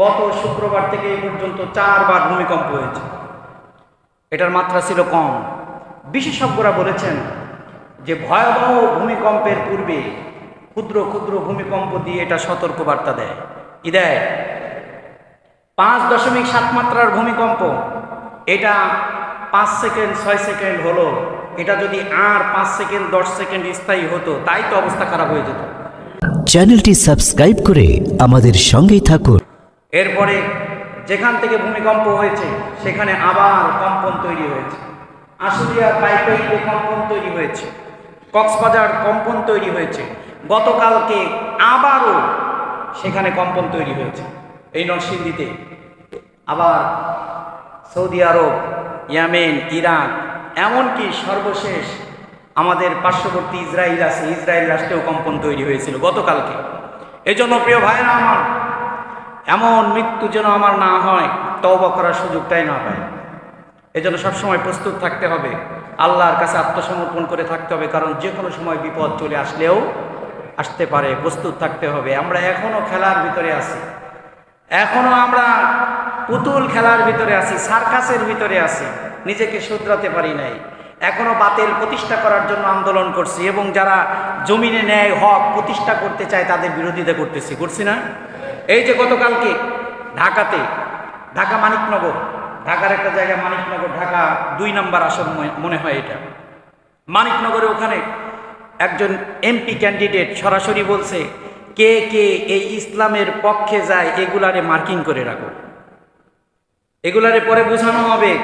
গত শুক্রবার থেকে এই পর্যন্ত চারবার ভূমিকম্প হয়েছে। এটার মাত্রা ছিল কম। বিশেষজ্ঞরা বলেছেন যে ভয়াবহ ভূমিকম্পের পূর্বে ক্ষুদ্র ক্ষুদ্র ভূমিকম্প দিয়ে এটা সতর্ক বার্তা দেয়। কি দেয়? পাঁচ দশমিক সাত মাত্রার ভূমিকম্প, এটা পাঁচ সেকেন্ড, ছয় সেকেন্ড হলো। এটা যদি আর পাঁচ সেকেন্ড, দশ সেকেন্ড স্থায়ী হতো, তাই তো অবস্থা খারাপ হয়ে যেত। চ্যানেলটি সাবস্ক্রাইব করে আমাদের সঙ্গেই থাকুন। এরপরে যেখান থেকে ভূমিকম্প হয়েছে, সেখানে আবার কম্পন তৈরি হয়েছে। আশুলিয়া পাইপাইতে কম্পন তৈরি হয়েছে। কক্সবাজার কম্পন তৈরি হয়েছে। গতকালকে আবারও সেখানে কম্পন তৈরি হয়েছে। এই নরসিংদীতে আবার সৌদি আরব, ইয়ামেন ইরাক এমনকি সর্বশেষ আমাদের পার্শ্ববর্তী ইসরায়েল আছে। ইসরায়েল রাষ্ট্রেও কম্পন তৈরি হয়েছিল গতকালকে। এই জন্য প্রিয় ভাইরা আমার এমন মৃত্যু যেন আমার না হয়, তওবা করার সুযোগটাই না পায় এজন্য সবসময় প্রস্তুত থাকতে হবে। আল্লাহর কাছে আত্মসমর্পণ করে থাকতে হবে, কারণ যে কোনো সময় বিপদ চলে আসলেও আসতে পারে, প্রস্তুত থাকতে হবে। আমরা এখনও খেলার ভিতরে আছি। এখনও আমরা পুতুল খেলার ভিতরে আছি, সার্কাসের ভিতরে আছি, নিজেকে শুধরাতে পারি নাই। এখনও বাতিল প্রতিষ্ঠা করার জন্য আন্দোলন করছি এবং যারা জমিনে ন্যায় হক প্রতিষ্ঠা করতে চায়, তাদের বিরোধিতা করতেছি। করছি না? এই যে গতকালকে ঢাকাতে। ঢাকা মানিকনগর। ঢাকার একটা জায়গা মানিকনগর, ঢাকা দুই নাম্বার আসন মনে- হয় এটা। মানিকনগরে ওখানে একজন এমপি ক্যান্ডিডেট সরাসরি বলছে, কে কে এই ইসলামের পক্ষে যায় এগুলারে মার্কিং করে রাখো। এগুলারে পরে বোঝানো হবে।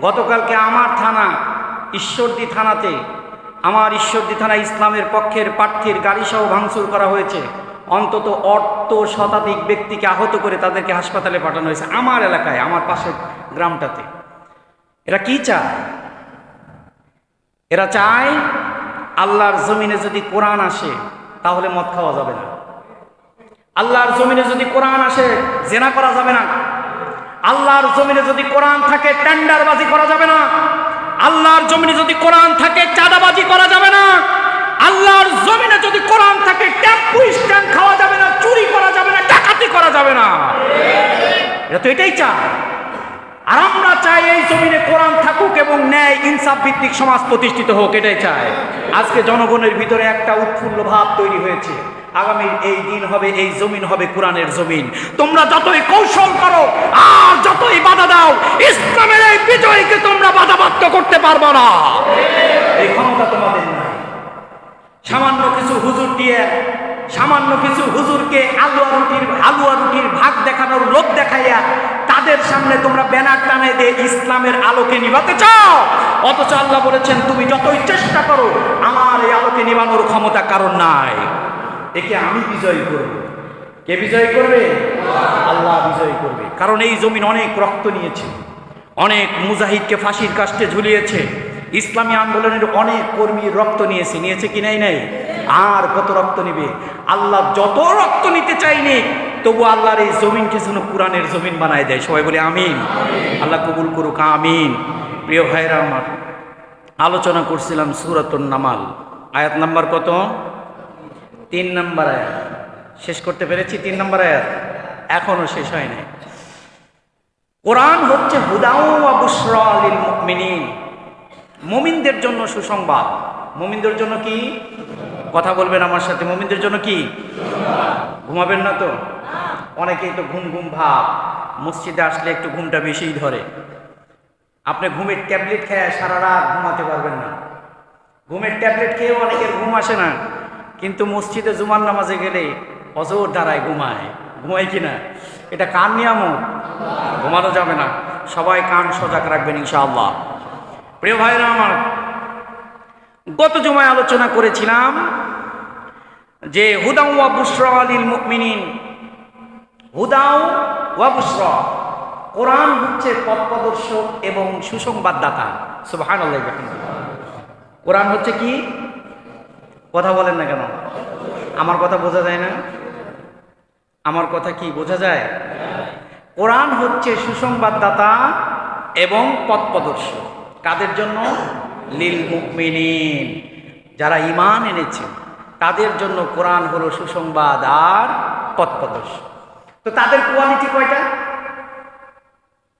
গতকালকে আমার থানা, ঈশ্বরদী থানাতে, আমার ঈশ্বরদী থানা ইসলামের পক্ষের প্রার্থীর গাড়িসহ ভাঙচুর করা হয়েছে। অন্তত অর্থ শতাধিক ব্যক্তিকে আহত করে তাদেরকে হাসপাতালে পাঠানো হয়েছে আমার এলাকায়, আমার পাশের গ্রামটাতে। এরা কি চায়? এরা চায় আল্লাহর জমিনে যদি কোরআন আসে, তাহলে মদ খাওয়া যাবে না। আল্লাহর জমিনে যদি কোরআন আসে, জেনা করা যাবে না। আল্লাহর জমিনে যদি কোরআন থাকে, টেন্ডারবাজি করা যাবে না। আল্লাহর জমিনে যদি কোরআন থাকে, চাঁদাবাজি করা যাবে না। আল্লাহর জমিনে যদি কোরআন থাকে, টেম্পু স্ট্যান্ড খাওয়া যাবে না চুরি করা যাবে না ডাকাতি করা যাবে না এটা তো এটাই চায় আর আমরা চাই এই জমিনে কোরআন থাকুক এবং ন্যায়, ইনসাফ ভিত্তিক সমাজ প্রতিষ্ঠিত হোক, এটাই চাই। আজকে জনগণের ভিতরে একটা উৎফুল্ল ভাব তৈরি হয়েছে। আগামী এই দিন হবে, এই জমিন হবে কোরআনের জমিন। তোমরা যতই কৌশল করো, আর যতই বাধা দাও, ইসলামের এই বিজয়কে তোমরা বাধাবাধ্য করতে পারবে না। এই ক্ষমতা তোমাদের নাই। সামান্য কিছু হুজুর দিয়ে সামান্য কিছু হুজুরকে আলুয়া রুটির আলুয়া রুটির ভাগ দেখানোর লোভ দেখাইয়া তাদের সামনে তোমরা ব্যানার টানে দিয়ে ইসলামের আলোকে নিভাতে চাও। অথচ আল্লাহ বলেছেন, তুমি যতই চেষ্টা করো, আমার এই আলোকে নিভানোর ক্ষমতা কারণ নাই। একে আমি বিজয় করব। কে বিজয় করবে? আল্লাহ বিজয় করবে। কারণ এই জমিন অনেক রক্ত নিয়েছে, অনেক মুজাহিদকে ফাঁসির কাষ্টে ঝুলিয়েছে। ইসলামী আন্দোলনের অনেক কর্মীর রক্ত নিয়েছে নিয়েছে কি নাই নাই? আর কত রক্ত নিবে? আল্লাহ যত রক্ত নিতে চাইনি, তবু আল্লাহর এই জমিনকে যেন কোরআনের জমিন বানায় দেয়। সবাই বলে আমিন। আল্লাহ কবুল করুক, আমিন। প্রিয় ভাইরা আমার, আলোচনা করছিলাম সুরাতুন নামাল। আয়াত নাম্বার কত? তিন নাম্বার আয়াত। শেষ করতে পেরেছি তিন নাম্বার আয়াত? এখনও শেষ হয় নাই। কোরআন হচ্ছে মুমিনিন। মুমিনদের জন্য সুসংবাদ। মুমিনদের জন্য কি? কথা বলবেন আমার সাথে। মুমিনদের জন্য কি? ঘুমাবেন না তো? অনেকেই তো ঘুম ঘুম ভাব। মসজিদে আসলে একটু ঘুমটা বেশিই ধরে। আপনি ঘুমের ট্যাবলেট খেয়ে সারা রাত ঘুমাতে পারবেন না। ঘুমের ট্যাবলেট খেয়েও অনেকের ঘুম আসে না। কিন্তু মসজিদে জুমার নামাজে গেলে অজোর দ্বারায় ঘুমায়। ঘুমায় কি না? এটা কার নিয়ামত? ঘুমানো যাবে না। সবাই কান সজাগ রাখবেন ইনশাআল্লাহ। প্রিয় ভাইরা আমার, গত জমায় আলোচনা করেছিলাম যে হুদাউ ওয়া বুসরা আলিল হুদাউ ওয়া কোরআন হচ্ছে পথ প্রদর্শক এবং সুসংবাদদাতা। সুবহানাল্লাহ কোরআন হচ্ছে কি? কথা বলেন না কেন? আমার কথা বোঝা যায় না? আমার কথা কি বোঝা যায়? কোরআন হচ্ছে সুসংবাদদাতা এবং পথ প্রদর্শক কাদের জন্য? লিল মুকমিনিন যারা ইমান এনেছে। তাদের জন্য কোরআন হলো সুসংবাদ আর পথ প্রদর্শক তো তাদের কোয়ালিটি কয়টা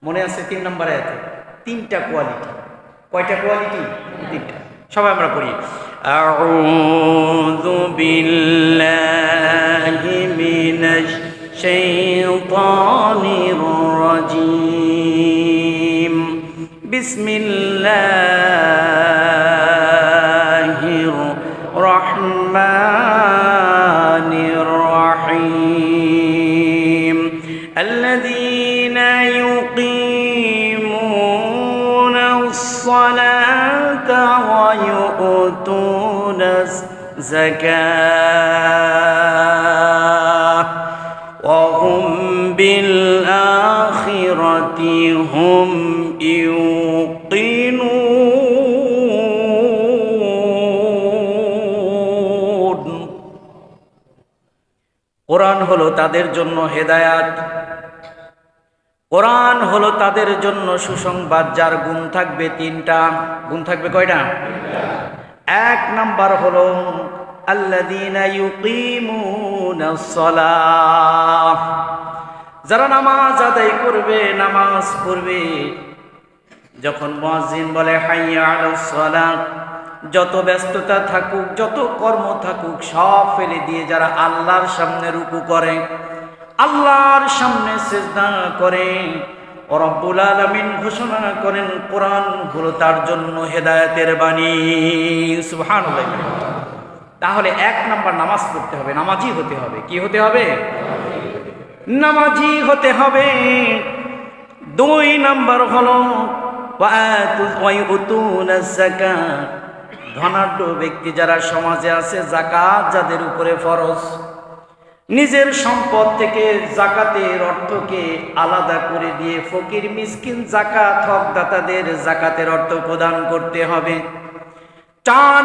মনে আছে তিন নম্বরে আছে তিনটা কোয়ালিটি কয়টা কোয়ালিটি তিনটা সবাই আমরা পড়ি أعوذ بالله من الشيطان الرجيم بسم الله الصلاة ويؤتون الزكاة وهم بالآخرة هم يوقنون কোরআন হলো তাদের জন্য হেদায়াত কোরআন হলো তাদের জন্য সুসংবাদ, যার গুণ থাকবে তিনটা। গুণ থাকবে কয়টা? এক নাম্বার হলো যারা নামাজ আদায় করবে, নামাজ পড়বে, যখন মুয়াজ্জিন বলে, হাইয়া যত ব্যস্ততা থাকুক, যত কর্ম থাকুক, সব ফেলে দিয়ে যারা আল্লাহর সামনে রুকু করে আল্লাহর সামনে সেজদা করে। রব্বুল আলামিন ঘোষণা করেন, কোরআন হলো তার জন্য হেদায়তের বাণী। সুবহানাল্লাহ। তাহলে এক নাম্বার নামাজ পড়তে হবে, নামাজি হতে হবে। কি হতে হবে? নামাজি হতে হবে। দুই নাম্বার হলো। ধনাঢ্য ব্যক্তি যারা সমাজে আছে জাকাত যাদের উপরে ফরজ। নিজের সম্পদ থেকে জাকাতের অর্থকে আলাদা করে দিয়ে ফকির, মিসকিন, জাকাত, হকদাতাদের জাকাতের অর্থ প্রদান করতে হবে। চার